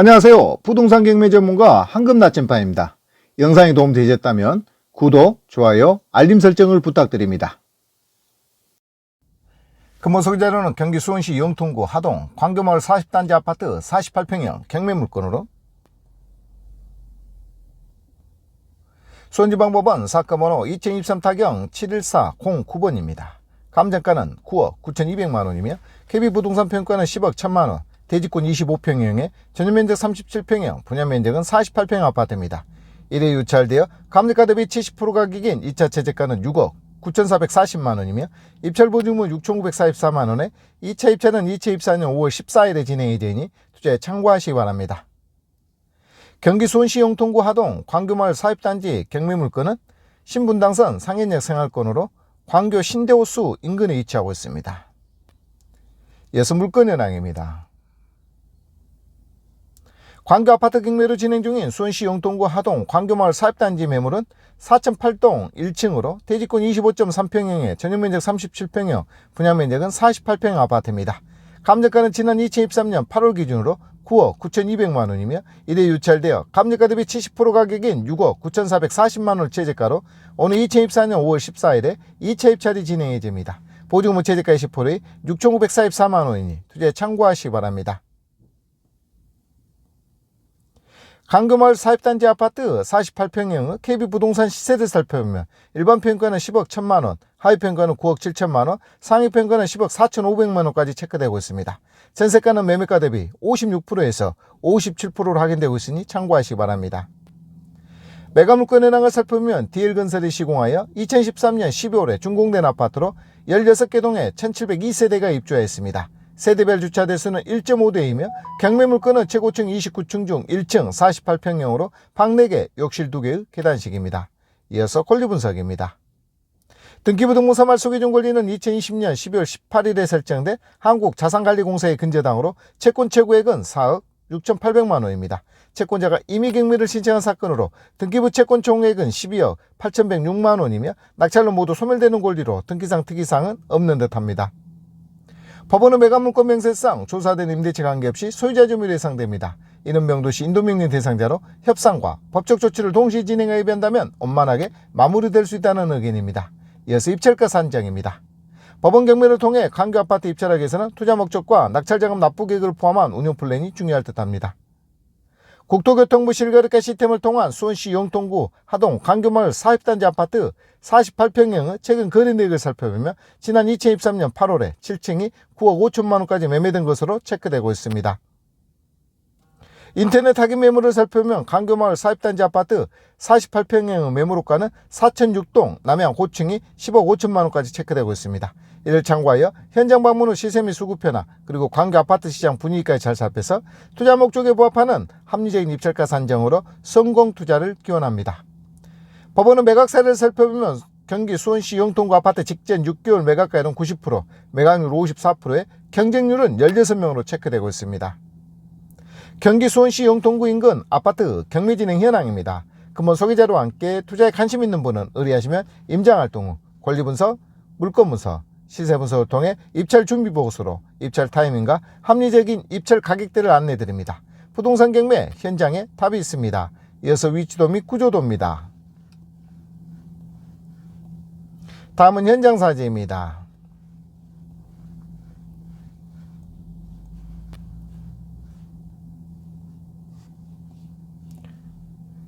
안녕하세요. 부동산 경매 전문가 황금 나침반입니다. 영상이 도움되셨다면 구독, 좋아요, 알림 설정을 부탁드립니다. 근본 소개자료는 경기 수원시 영통구 하동 광교마을 40단지 아파트 48평형 경매 물건으로 수원지방법원 사건번호 2023 타경 71409번입니다. 감정가는 9억 9,200만원이며 KB부동산 평가는 10억 1천만원, 대지권 25평형에 전용면적 37평형, 분양면적은 48평 아파트입니다. 1회 유찰되어 감정가 대비 70% 가격인 2차 채택가는 6억 9,440만원이며 입찰 보증금 6,944만원에 2차 입찰은 2024년 5월 14일에 진행이 되니 투자에 참고하시기 바랍니다. 경기 수원시 영통구 하동 광교마을 사입단지 경매물건은 신분당선 상인역 생활권으로 광교 신대호수 인근에 위치하고 있습니다. 이어서 물건 현황입니다. 광교 아파트 경매로 진행 중인 수원시 영통구 하동 광교마을 사입단지 매물은 4,008동 1층으로 대지권 25.3평형에 전용면적 37평형, 분양면적은 48평 아파트입니다. 감정가는 지난 2023년 8월 기준으로 9억 9,200만 원이며 이래 유찰되어 감정가 대비 70% 가격인 6억 9,440만 원 최저가로 오늘 2024년 5월 14일에 2차 입찰이 진행이 됩니다. 보증금 최저가 20%의 6,944만 원이니 투자에 참고하시기 바랍니다. 강금마을 사입단지 아파트 48평형의 KB부동산 시세를 살펴보면 일반 평가는 10억 1천만 원, 하위 평가는 9억 7천만 원, 상위 평가는 10억 4천5백만 원까지 체크되고 있습니다. 전세가는 매매가 대비 56%에서 57%로 확인되고 있으니 참고하시기 바랍니다. 매가물건 현황을 살펴보면 DL건설이 시공하여 2013년 12월에 준공된 아파트로 16개 동에 1702세대가 입주하였습니다. 세대별 주차 대수는 1.5대이며 경매 물건은 최고층 29층 중 1층 48평형으로 방 4개, 욕실 2개의 계단식입니다. 이어서 권리 분석입니다. 등기부등본사 말소기준 권리는 2020년 12월 18일에 설정된 한국자산관리공사의 근저당으로 채권 최고액은 4억 6,800만 원입니다. 채권자가 이미 경매를 신청한 사건으로 등기부 채권 총액은 12억 8,106만 원이며 낙찰로 모두 소멸되는 권리로 등기상 특이사항은 없는 듯합니다. 법원은 매각물권 명세상 조사된 임대차 관계없이 소유자 점유로 예상됩니다. 이는 명도시 인도명령 대상자로 협상과 법적 조치를 동시에 진행하여 한다면 원만하게 마무리될 수 있다는 의견입니다. 이어서 입찰가 산정입니다. 법원 경매를 통해 강교 아파트 입찰하기 위해서는 투자 목적과 낙찰자금 납부 계획을 포함한 운영 플랜이 중요할 듯합니다. 국토교통부 실거래가 시스템을 통한 수원시 영통구 하동 강교마을 사입단지 아파트 48평형의 최근 거래 내역을 살펴보면 지난 2023년 8월에 7층이 9억 5천만 원까지 매매된 것으로 체크되고 있습니다. 인터넷 확인 매물을 살펴보면 강교마을 사입단지 아파트 48평형의 매물호가는 4,006동 남양 고층이 10억 5천만 원까지 체크되고 있습니다. 이를 참고하여 현장 방문 후 시세 및 수급 변화 그리고 광교 아파트 시장 분위기까지 잘 살펴서 투자 목적에 부합하는 합리적인 입찰가 산정으로 성공 투자를 기원합니다. 법원은 매각 사례를 살펴보면 경기 수원시 영통구 아파트 직전 6개월 매각가율은 90%, 매각률 54%에 경쟁률은 16명으로 체크되고 있습니다. 경기 수원시 영통구 인근 아파트 경매 진행 현황입니다. 근본 소개자료와 함께 투자에 관심 있는 분은 의뢰하시면 임장활동 후 권리분석, 물건분석, 시세분석을 통해 입찰 준비 보고서로 입찰 타이밍과 합리적인 입찰 가격대를 안내 드립니다. 부동산 경매 현장에 답이 있습니다. 이어서 위치도 및 구조도입니다. 다음은 현장 사진입니다.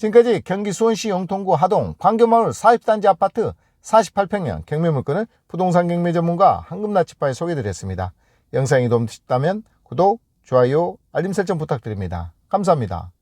지금까지 경기 수원시 영통구 하동 광교마을 사입단지 아파트 48평형 경매 물건을 부동산 경매 전문가 황금나치파에 소개드렸습니다. 영상이 도움되셨다면 구독, 좋아요, 알림 설정 부탁드립니다. 감사합니다.